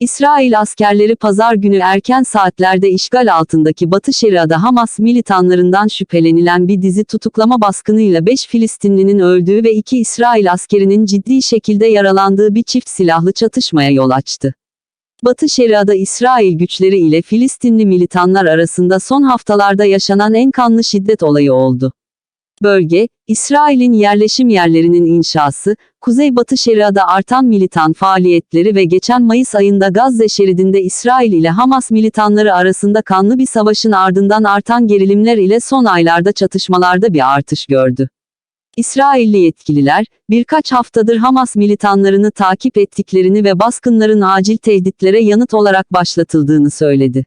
İsrail askerleri pazar günü erken saatlerde işgal altındaki Batı Şeria'da Hamas militanlarından şüphelenilen bir dizi tutuklama baskınıyla 5 Filistinlinin öldüğü ve 2 İsrail askerinin ciddi şekilde yaralandığı bir çift silahlı çatışmaya yol açtı. Batı Şeria'da İsrail güçleri ile Filistinli militanlar arasında son haftalarda yaşanan en kanlı şiddet olayı oldu. Bölge, İsrail'in yerleşim yerlerinin inşası, Kuzeybatı Şeria'da artan militan faaliyetleri ve geçen Mayıs ayında Gazze şeridinde İsrail ile Hamas militanları arasında kanlı bir savaşın ardından artan gerilimler ile son aylarda çatışmalarda bir artış gördü. İsrailli yetkililer, birkaç haftadır Hamas militanlarını takip ettiklerini ve baskınların acil tehditlere yanıt olarak başlatıldığını söyledi.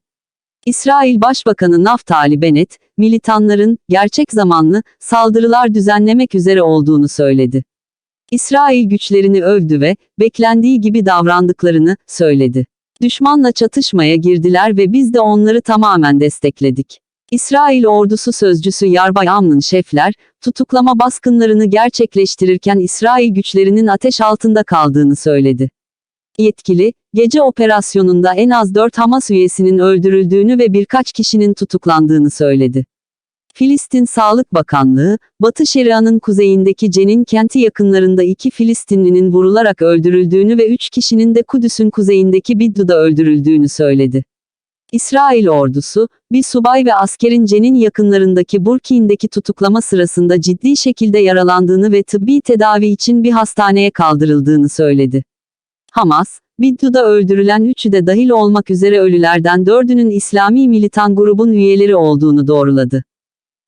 İsrail Başbakanı Naftali Bennett, militanların, gerçek zamanlı, saldırılar düzenlemek üzere olduğunu söyledi. İsrail güçlerini övdü ve, beklendiği gibi davrandıklarını, söyledi. Düşmanla çatışmaya girdiler ve biz de onları tamamen destekledik. İsrail ordusu sözcüsü Yarbay Amnon Şefler, tutuklama baskınlarını gerçekleştirirken İsrail güçlerinin ateş altında kaldığını söyledi. Yetkili, gece operasyonunda en az 4 Hamas üyesinin öldürüldüğünü ve birkaç kişinin tutuklandığını söyledi. Filistin Sağlık Bakanlığı, Batı Şeria'nın kuzeyindeki Cenin kenti yakınlarında iki Filistinlinin vurularak öldürüldüğünü ve üç kişinin de Kudüs'ün kuzeyindeki Biddu'da öldürüldüğünü söyledi. İsrail ordusu, bir subay ve askerin Cenin yakınlarındaki Burki'ndeki tutuklama sırasında ciddi şekilde yaralandığını ve tıbbi tedavi için bir hastaneye kaldırıldığını söyledi. Hamas, Biddu'da öldürülen üçü de dahil olmak üzere ölülerden dördünün İslami militan grubun üyeleri olduğunu doğruladı.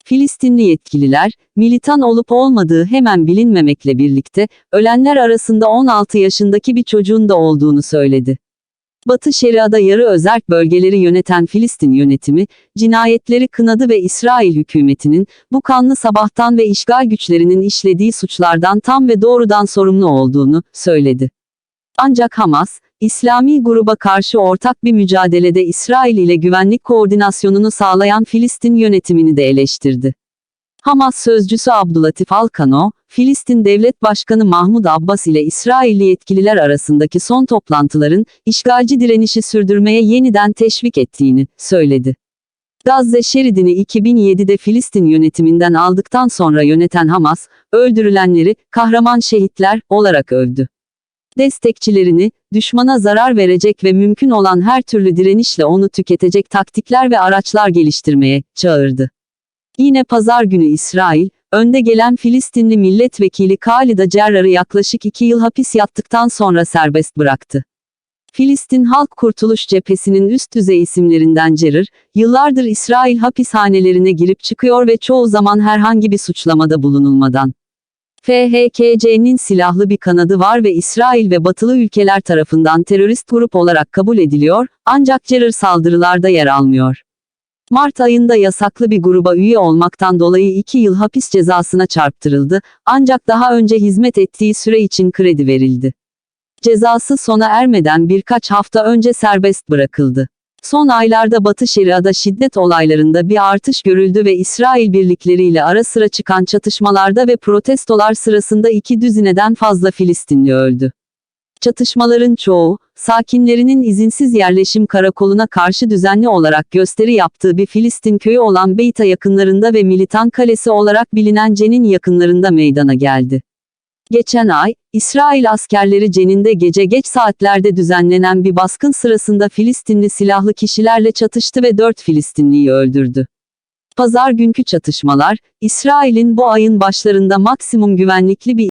Filistinli yetkililer, militan olup olmadığı hemen bilinmemekle birlikte, ölenler arasında 16 yaşındaki bir çocuğun da olduğunu söyledi. Batı Şeria'da yarı özerk bölgeleri yöneten Filistin yönetimi, cinayetleri kınadı ve İsrail hükümetinin, bu kanlı sabahtan ve işgal güçlerinin işlediği suçlardan tam ve doğrudan sorumlu olduğunu söyledi. Ancak Hamas, İslami gruba karşı ortak bir mücadelede İsrail ile güvenlik koordinasyonunu sağlayan Filistin yönetimini de eleştirdi. Hamas sözcüsü Abdulatif Alkano, Filistin Devlet Başkanı Mahmud Abbas ile İsrailli yetkililer arasındaki son toplantıların, işgalci direnişi sürdürmeye yeniden teşvik ettiğini söyledi. Gazze şeridini 2007'de Filistin yönetiminden aldıktan sonra yöneten Hamas, öldürülenleri, kahraman şehitler, olarak övdü destekçilerini, düşmana zarar verecek ve mümkün olan her türlü direnişle onu tüketecek taktikler ve araçlar geliştirmeye çağırdı. Yine pazar günü İsrail, önde gelen Filistinli milletvekili Khalida Cerrar'ı yaklaşık iki yıl hapis yattıktan sonra serbest bıraktı. Filistin Halk Kurtuluş Cephesi'nin üst düzey isimlerinden Cerrah, yıllardır İsrail hapishanelerine girip çıkıyor ve çoğu zaman herhangi bir suçlamada bulunulmadan FHKC'nin silahlı bir kanadı var ve İsrail ve batılı ülkeler tarafından terörist grup olarak kabul ediliyor, ancak Cerrah saldırılarda yer almıyor. Mart ayında yasaklı bir gruba üye olmaktan dolayı 2 yıl hapis cezasına çarptırıldı, ancak daha önce hizmet ettiği süre için kredi verildi. Cezası sona ermeden birkaç hafta önce serbest bırakıldı. Son aylarda Batı Şeria'da şiddet olaylarında bir artış görüldü ve İsrail birlikleriyle ara sıra çıkan çatışmalarda ve protestolar sırasında iki düzineden fazla Filistinli öldü. Çatışmaların çoğu, sakinlerinin izinsiz yerleşim karakoluna karşı düzenli olarak gösteri yaptığı bir Filistin köyü olan Beyta yakınlarında ve militan kalesi olarak bilinen Cenin yakınlarında meydana geldi. Geçen ay, İsrail askerleri Cenin'de gece geç saatlerde düzenlenen bir baskın sırasında Filistinli silahlı kişilerle çatıştı ve 4 Filistinliyi öldürdü. Pazar günkü çatışmalar, İsrail'in bu ayın başlarında maksimum güvenlikli bir